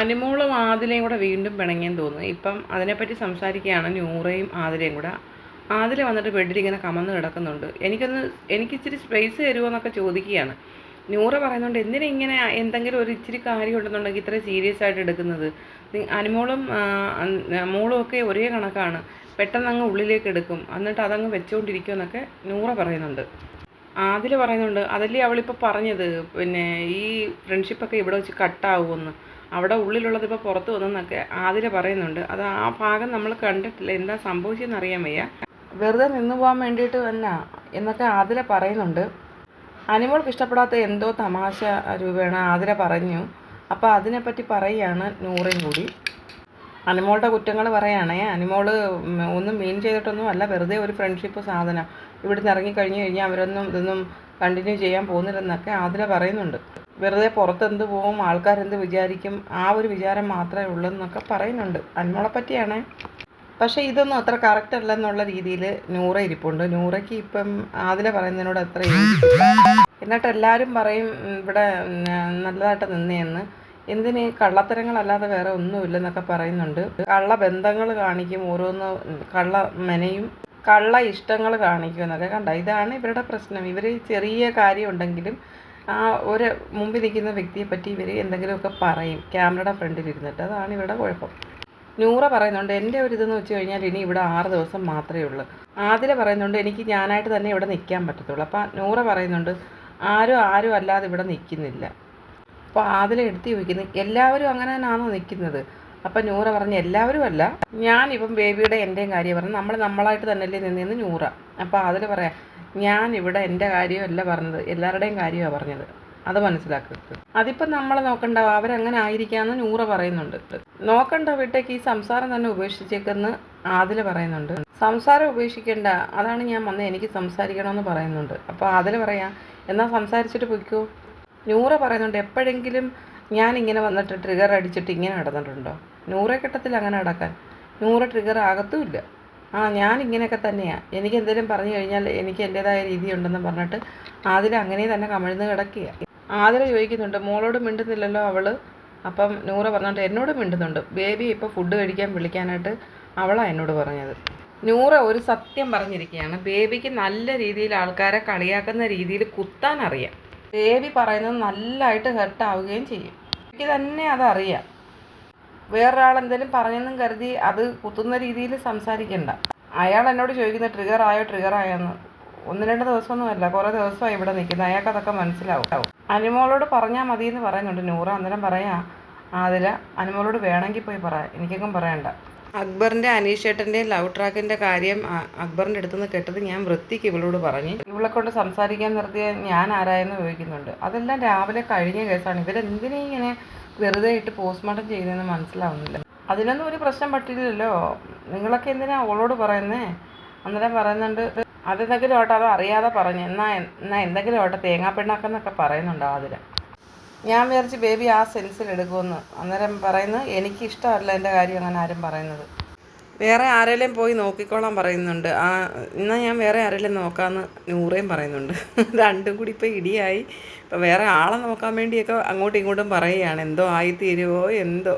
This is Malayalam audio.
അനുമോളും ആദിലയും കൂടെ വീണ്ടും പിണങ്ങിയെന്ന് തോന്നുന്നു. ഇപ്പം അതിനെപ്പറ്റി സംസാരിക്കുകയാണ് നൂറയും ആദിലയും കൂടെ. ആദില വന്നിട്ട് ബെഡിൽ ഇങ്ങനെ കമന്ന് കിടക്കുന്നുണ്ട്. എനിക്കൊന്ന് എനിക്ക് ഇച്ചിരി സ്പേസ് തരുമോ എന്നൊക്കെ ചോദിക്കുകയാണ്. നൂറ പറയുന്നുണ്ട് എന്തിനാ ഇങ്ങനെ എന്തെങ്കിലും ഒരു ഇച്ചിരി കാര്യം ഉണ്ടെന്നുണ്ടെങ്കിൽ ഇത്ര സീരിയസ് ആയിട്ട് എടുക്കുന്നത്? അനുമോളും മോളും ഒക്കെ ഒരേ കണക്കാണ്. പെട്ടെന്ന് അങ്ങ് ഉള്ളിലേക്ക് എടുക്കും. എന്നിട്ട് അതങ്ങ് വെച്ചുകൊണ്ടിരിക്കുമെന്നൊക്കെ നൂറ പറയുന്നുണ്ട്. ആദില പറയുന്നുണ്ട് അതല്ലേ അവളിപ്പോൾ പറഞ്ഞത്? പിന്നെ ഈ ഫ്രണ്ട്ഷിപ്പൊക്കെ ഇവിടെ വെച്ച് കട്ടാവുമെന്ന് അവിടെ ഉള്ളിലുള്ളത് ഇപ്പോൾ പുറത്ത് വന്നെന്നൊക്കെ ആതിര പറയുന്നുണ്ട്. അത് ആ ഭാഗം നമ്മൾ കണ്ടിട്ടില്ല. എന്താ സംഭവിച്ചതെന്ന് അറിയാൻ വയ്യ. വെറുതെ നിന്നു പോകാൻ വേണ്ടിയിട്ട് തന്നെ എന്നൊക്കെ ആതിര പറയുന്നുണ്ട്. അനിമോൾക്ക് ഇഷ്ടപ്പെടാത്ത എന്തോ തമാശ രൂപേണ ആതിര പറഞ്ഞു. അപ്പോൾ അതിനെപ്പറ്റി പറയുകയാണ് നൂറയും കൂടി. അനിമോളുടെ കുറ്റങ്ങൾ പറയുകയാണേ. അനിമോൾ ഒന്നും മീൻ ചെയ്തിട്ടൊന്നും അല്ല. വെറുതെ ഒരു ഫ്രണ്ട്ഷിപ്പ് സാധനം. ഇവിടുന്ന് ഇറങ്ങിക്കഴിഞ്ഞ് കഴിഞ്ഞാൽ അവരൊന്നും ഇതൊന്നും കണ്ടിന്യൂ ചെയ്യാൻ പോകുന്നില്ലെന്നൊക്കെ ആതിര പറയുന്നുണ്ട്. വെറുതെ പുറത്തെന്ത് പോവും ആൾക്കാരെന്ത് വിചാരിക്കും ആ ഒരു വിചാരം മാത്രമേ ഉള്ളൂ എന്നൊക്കെ പറയുന്നുണ്ട്. അന്മോളെ പറ്റിയാണേ. പക്ഷേ ഇതൊന്നും അത്ര കറക്റ്റ് അല്ല എന്നുള്ള രീതിയിൽ നൂറ ഇരിപ്പുണ്ട്. നൂറയ്ക്ക് ഇപ്പം അതിലെ പറയുന്നതിനോട് അത്ര എന്നിട്ട് എല്ലാവരും പറയും ഇവിടെ നല്ലതായിട്ട് നിന്നേന്ന്. എന്തിന്? കള്ളത്തരങ്ങളല്ലാതെ വേറെ ഒന്നുമില്ലെന്നൊക്കെ പറയുന്നുണ്ട്. കള്ള ബന്ധങ്ങൾ കാണിക്കും ഓരോന്ന് കള്ള മെനയും കള്ള ഇഷ്ടങ്ങൾ കാണിക്കും എന്നൊക്കെ കണ്ട? ഇതാണ് ഇവരുടെ പ്രശ്നം. ഇവർ ചെറിയ കാര്യം ഉണ്ടെങ്കിലും ആ ഒരു മുമ്പിൽ നിൽക്കുന്ന വ്യക്തിയെ പറ്റി ഇവർ എന്തെങ്കിലുമൊക്കെ പറയും ക്യാമറയുടെ ഫ്രണ്ടിൽ ഇരുന്നിട്ട്. അതാണ് ഇവരുടെ കുഴപ്പം. നൂറ പറയുന്നുണ്ട് എന്റെ ഒരു ഇതെന്ന് വെച്ച് കഴിഞ്ഞാൽ ഇനി ഇവിടെ ആറ് ദിവസം മാത്രമേ ഉള്ളൂ. ആതിര പറയുന്നുണ്ട് എനിക്ക് ഞാനായിട്ട് തന്നെ ഇവിടെ നിൽക്കാൻ പറ്റത്തുള്ളൂ. അപ്പോൾ നൂറ പറയുന്നുണ്ട് ആരും ആരും അല്ലാതെ ഇവിടെ നിൽക്കുന്നില്ല. അപ്പോൾ ആതിര എടുത്ത് ചോദിക്കുന്നു എല്ലാവരും അങ്ങനെ തന്നെയാണോ നിൽക്കുന്നത്? അപ്പം നൂറ പറഞ്ഞ് എല്ലാവരും അല്ല. ഞാനിപ്പം ബേബിയുടെ എന്റെയും കാര്യം പറഞ്ഞു. നമ്മൾ നമ്മളായിട്ട് തന്നെയല്ലേ നിന്നതെന്ന് നൂറ. അപ്പോൾ അതിൽ പറയാം ഞാൻ ഇവിടെ എന്റെ കാര്യമല്ല പറഞ്ഞത് എല്ലാവരുടെയും കാര്യമാണ് പറഞ്ഞത്. അത് മനസ്സിലാക്കരുത്. അതിപ്പം നമ്മൾ നോക്കണ്ട അവരങ്ങനെ ആയിരിക്കാമെന്ന് നൂറ പറയുന്നുണ്ട്. നോക്കണ്ട വീട്ടേക്ക് ഈ സംസാരം തന്നെ ഉപേക്ഷിച്ചേക്കെന്ന് ആതിൽ പറയുന്നുണ്ട്. സംസാരം ഉപേക്ഷിക്കേണ്ട അതാണ് ഞാൻ വന്ന് എനിക്ക് സംസാരിക്കണമെന്ന് പറയുന്നുണ്ട്. അപ്പോൾ അതിൽ പറയാം എന്നാൽ സംസാരിച്ചിട്ട് പൊയ്ക്കോ. നൂറ പറയുന്നുണ്ട് എപ്പോഴെങ്കിലും ഞാൻ ഇങ്ങനെ വന്നിട്ട് ട്രിഗർ അടിച്ചിട്ട് ഇങ്ങനെ നടന്നിട്ടുണ്ടോ? നൂറെ ഘട്ടത്തിൽ അങ്ങനെ നടക്കാൻ. നൂറ് ട്രിഗർ ആകത്തുമില്ല. ആ ഞാൻ ഇങ്ങനെയൊക്കെ തന്നെയാണ് എനിക്ക് എന്തെങ്കിലും പറഞ്ഞു കഴിഞ്ഞാൽ എനിക്ക് എന്റേതായ രീതി ഉണ്ടെന്ന് പറഞ്ഞിട്ട് ആതിര അങ്ങനെ തന്നെ കമിഴ്ന്ന് കിടക്കുക ആതിര ചോദിക്കുന്നുണ്ട് മോളോട് മിണ്ടുന്നില്ലല്ലോ അവൾ അപ്പം നൂറ പറഞ്ഞിട്ട് എന്നോട് മിണ്ടുന്നുണ്ട്. ബേബി ഇപ്പോൾ ഫുഡ് കഴിക്കാൻ വിളിക്കാനായിട്ട് അവളാണ് എന്നോട് പറഞ്ഞത്. നൂറ ഒരു സത്യം പറഞ്ഞിരിക്കുകയാണ്. ബേബിക്ക് നല്ല രീതിയിൽ ആൾക്കാരെ കളിയാക്കുന്ന രീതിയിൽ കുത്താൻ അറിയാം. ബേബി പറയുന്നത് നല്ലതായിട്ട് ഹെർട്ടാവുകയും ചെയ്യും. എനിക്ക് തന്നെ അതറിയാം. വേറൊരാൾ എന്തെങ്കിലും പറഞ്ഞെന്നും കരുതി അത് കുത്തുന്ന രീതിയിൽ സംസാരിക്കണ്ട. അയാൾ എന്നോട് ചോദിക്കുന്ന ട്രിഗർ ആയോ ട്രിഗർ ആയോന്ന്. ഒന്ന് രണ്ട് ദിവസമൊന്നുമല്ല കുറേ ദിവസമായി ഇവിടെ നിൽക്കുന്നത് അയാൾക്ക് അതൊക്കെ മനസ്സിലാവും. അനുമോളോട് പറഞ്ഞാൽ മതി എന്ന് പറയുന്നുണ്ട്. നൂറ അന്നേരം പറയാ അതില അനുമോളോട് വേണമെങ്കിൽ പോയി പറ. എനിക്കൊന്നും പറയണ്ട. അക്ബറിന്റെ അനീഷേട്ടന്റെ ലവ് ട്രാക്കിന്റെ കാര്യം അക്ബറിന്റെ അടുത്തുനിന്ന് കേട്ടത് ഞാൻ വൃത്തിക്ക് ഇവളോട് പറഞ്ഞ്. ഇവളെ കൊണ്ട് സംസാരിക്കാൻ നിർത്തിയ ഞാൻ ആരായെന്ന് ചോദിക്കുന്നുണ്ട്. അതെല്ലാം രാവിലെ കഴിഞ്ഞ കേസാണ്. ഇവരെന്തിനെ ഇങ്ങനെ വെറുതെ ഇട്ട് പോസ്റ്റ്മോർട്ടം ചെയ്യുന്നതെന്ന് മനസ്സിലാവുന്നില്ല. അതിനൊന്നും ഒരു പ്രശ്നം പറ്റില്ലല്ലോ. നിങ്ങളൊക്കെ എന്തിനാ അവളോട് പറയുന്നേ? അന്നേരം പറയുന്നുണ്ട് അതെന്തെങ്കിലും ഓട്ടെ അത് അറിയാതെ പറഞ്ഞു. എന്നാ എന്നാ എന്തെങ്കിലും ഓട്ടെ തേങ്ങാപ്പെണ്ണാക്കെന്നൊക്കെ പറയുന്നുണ്ട് ആതിര. ഞാൻ വിചാരിച്ച് ബേബി ആ സെൻസിൽ എടുക്കുമെന്ന്. അന്നേരം പറയുന്നു എനിക്കിഷ്ടമല്ല എന്റെ കാര്യം അങ്ങനെ ആരും പറയുന്നത്. വേറെ ആരെങ്കിലും പോയി നോക്കിക്കോളാൻ പറയുന്നുണ്ട്. ആ എന്നാൽ ഞാൻ വേറെ ആരെങ്കിലും നോക്കാമെന്ന് നൂറേം പറയുന്നുണ്ട്. രണ്ടും കൂടി ഇപ്പോൾ ഇടിയായി. ഇപ്പോൾ വേറെ ആളെ നോക്കാൻ വേണ്ടിയൊക്കെ അങ്ങോട്ടും ഇങ്ങോട്ടും പറയുകയാണ്. എന്തോ ആയിത്തീരുമോ എന്തോ.